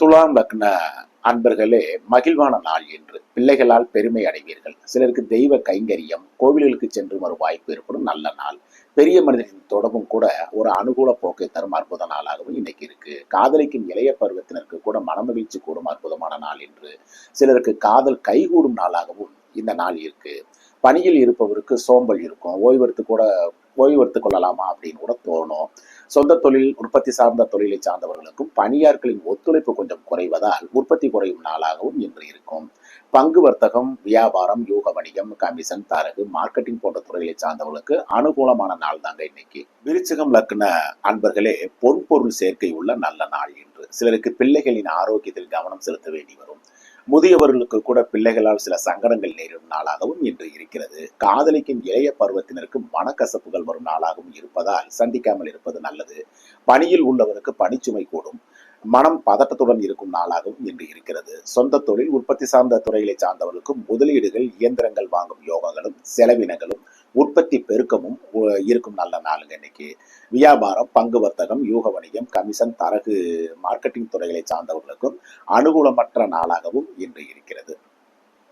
துலாம் லக்ன அன்பர்களே மகிழ்வான நாள் என்று பிள்ளைகளால் பெருமை அடைவீர்கள். சிலருக்கு தெய்வ கைங்கரியம் கோவில்களுக்கு சென்று வரும் வாய்ப்பு ஏற்படும். நல்ல நாள். பெரிய மனிதர்களின் தொடர்பும் கூட ஒரு அனுகூல போக்கை தரும் அற்புத நாளாகவும் இன்னைக்கு இருக்கு. காதலிக்கும் இளைய பருவத்தினருக்கு கூட மனமகிழ்ச்சி கூடும் அற்புதமான நாள் என்று சிலருக்கு காதல் கைகூடும் நாளாகவும் இந்த நாள் இருக்கு. பணியில் இருப்பவருக்கு சோம்பல் இருக்கும். ஓய்வெடுத்து கூட ஓய்வெடுத்துக் கொள்ளலாமா அப்படின்னு கூட தோணும். சொந்த தொழில் உற்பத்தி சார்ந்த தொழிலை சார்ந்தவர்களுக்கும் பணியாட்களின் ஒத்துழைப்பு கொஞ்சம் குறைவதால் உற்பத்தி குறையும் நாளாகவும் இன்று இருக்கும். பங்கு வர்த்தகம் வியாபாரம் யூக வணிகம் கமிஷன் தரகு மார்க்கெட்டிங் போன்ற துறைகளை சார்ந்தவர்களுக்கு அனுகூலமான நாள் தாங்க இன்னைக்கு. விருச்சகம் லக்ன அன்பர்களே பொன்பொருள் சேர்க்கை உள்ள நல்ல நாள் என்று சிலருக்கு பிள்ளைகளின் ஆரோக்கியத்தில் கவனம் செலுத்த வேண்டி வரும். முதியவர்களுக்கு கூட பிள்ளைகளால் சில சங்கடங்கள் நேரும் நாளாகவும் இன்று இருக்கிறது. காதலிக்கும் இளைய பருவத்தினருக்கு மனக்கசப்புகள் வரும் நாளாகவும் இருப்பதால் சந்திக்காமல் இருப்பது நல்லது. பணியில் உள்ளவருக்கு பணிச்சுமை கூடும். மனம் பதட்டத்துடன் இருக்கும் நாளாகவும் இன்று இருக்கிறது. சொந்த தொழில் உற்பத்தி சார்ந்த துறைகளை சார்ந்தவர்களுக்கும் முதலீடுகள் இயந்திரங்கள் வாங்கும் யோகங்களும் செலவினங்களும் உற்பத்தி பெருக்கமும் இருக்கும் நல்ல நாளுங்க இன்னைக்கு. வியாபாரம் பங்கு வர்த்தகம் யூக வணிகம் கமிஷன் தரகு மார்க்கெட்டிங் துறைகளை சார்ந்தவர்களுக்கும் அனுகூலமற்ற நாளாகவும் இன்று இருக்கிறது.